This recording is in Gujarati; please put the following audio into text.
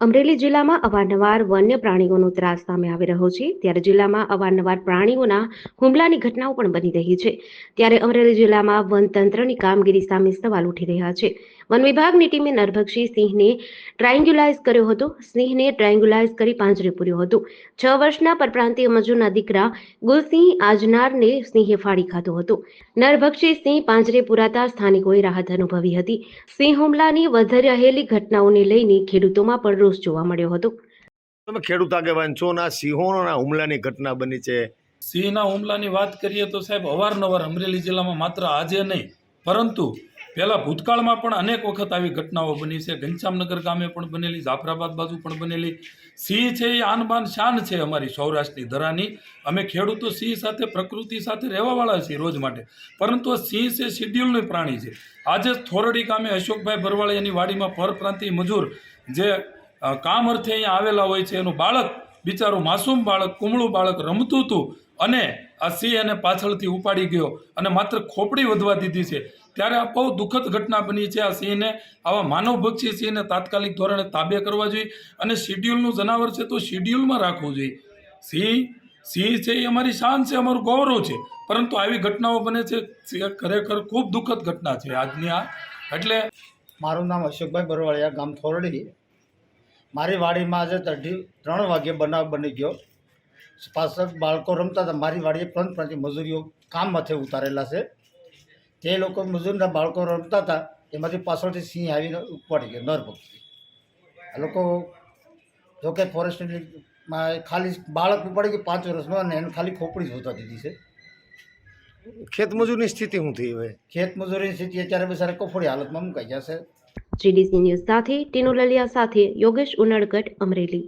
અમરેલી જિલ્લામાં અવારનવાર વન્ય પ્રાણીઓનો ત્રાસ સામે આવી રહ્યો છે. ત્યારે જિલ્લામાં અવારનવાર પ્રાણીઓના હુમલાની ઘટનાઓ પણ બની રહી છે. ત્યારે અમરેલી જિલ્લામાં વનતંત્રની કામગીરી સામે સવાલ ઉઠી રહ્યા છે. વન વિભાગની ટીમે નરભક્ષી સિંહને ટ્રાયંગ્યુલાઇઝ કર્યો હતો. સિંહને ટ્રાયંગ્યુલાઇઝ કરી પાંજરે પૂર્યો હતો. છ વર્ષના પરપ્રાંતીય મજૂરના દીકરા ગુલસિંહ આજનારને સિંહે ફાડી ખાધો હતો. નરભક્ષી સિંહ પાંજરે પુરાતા સ્થાનિકોએ રાહત અનુભવી હતી. સિંહ હુમલાની વધી રહેલી ઘટનાઓને લઈને ખેડૂતોમાં પણ રોષ જોવા મળ્યો હતો. તમે ખેડૂત આગેવાન છો ના સિંહોના હુમલાની ઘટના બની છે. સિંહના હુમલાની વાત કરીએ તો સાહેબ અવારનવાર અમરેલી જિલ્લામાં માત્ર આજે નહીં પરંતુ પહેલાં ભૂતકાળમાં પણ અનેક વખત આવી ઘટનાઓ બની છે. ઘનશ્યામનગર ગામે પણ બનેલી જાફરાબાદ બાજુ પણ બનેલી. સિંહ છે એ આનબાન શાન છે અમારી સૌરાષ્ટ્રની ધરાની. અમે ખેડૂતો સિંહ સાથે પ્રકૃતિ સાથે રહેવાવાળા છીએ રોજ માટે. પરંતુ સિંહ છે શિડ્યુલનું પ્રાણી છે. આજે જ થોરડી ગામે અશોકભાઈ ભરવાળી એની વાડીમાં પરપ્રાંતિ મજૂર જે કામ અર્થે અહીંયા આવેલા હોય છે. એનું બાળક, બિચારું માસૂમ બાળક, કુમળું બાળક રમતું હતું અને આ સિંહ એને પાછળથી ઉપાડી ગયો અને માત્ર ખોપડી વધવા દીધી છે. ત્યારે આ બહુ દુઃખદ ઘટના બની છે આ સિંહને. આવા માનવભક્ષી સિંહને તાત્કાલિક ધોરણે તાબે કરવા જોઈએ અને શિડ્યુલનું જનાવર છે તો શિડ્યુલમાં રાખવું જોઈએ. સિંહ સિંહ છે એ અમારી શાન છે, અમારું ગૌરવ છે. પરંતુ આવી ઘટનાઓ બને છે. ખરેખર ખૂબ દુઃખદ ઘટના છે આજની આ. એટલે મારું નામ અશોકભાઈ બરવાળિયા, ગામ થોરડી. મારી વાડીમાં આજે અઢી ત્રણ વાગ્યે બનાવ બની ગયો. પાછળ બાળકો રમતા હતા. મારી વાડીએ ત્રણ પ્રાંતિ મજૂરીઓ કામ માથે ઉતારેલા છે. તે લોકો મજૂરના બાળકો રમતા હતા. એમાંથી પાછળથી સિંહ આવીને ઉપાડી ગયો નર પક્ષી આ લોકો જોકે ફોરેસ્ટમાં ખાલી બાળક ઉપાડી ગયું પાંચ વર્ષનો અને એને ખાલી ખોપડી જોતા દીધી છે. ખેતમજૂરની સ્થિતિ શું થઈ હવે? ખેતમજૂરની સ્થિતિ અત્યારે બિચારા કફોડી હાલતમાં મુકાઈ જશે જીડીસી ન્યૂઝ સાથે ટીનુ લલિયા સાથે યોગેશ ઉનડકટ અમરેલી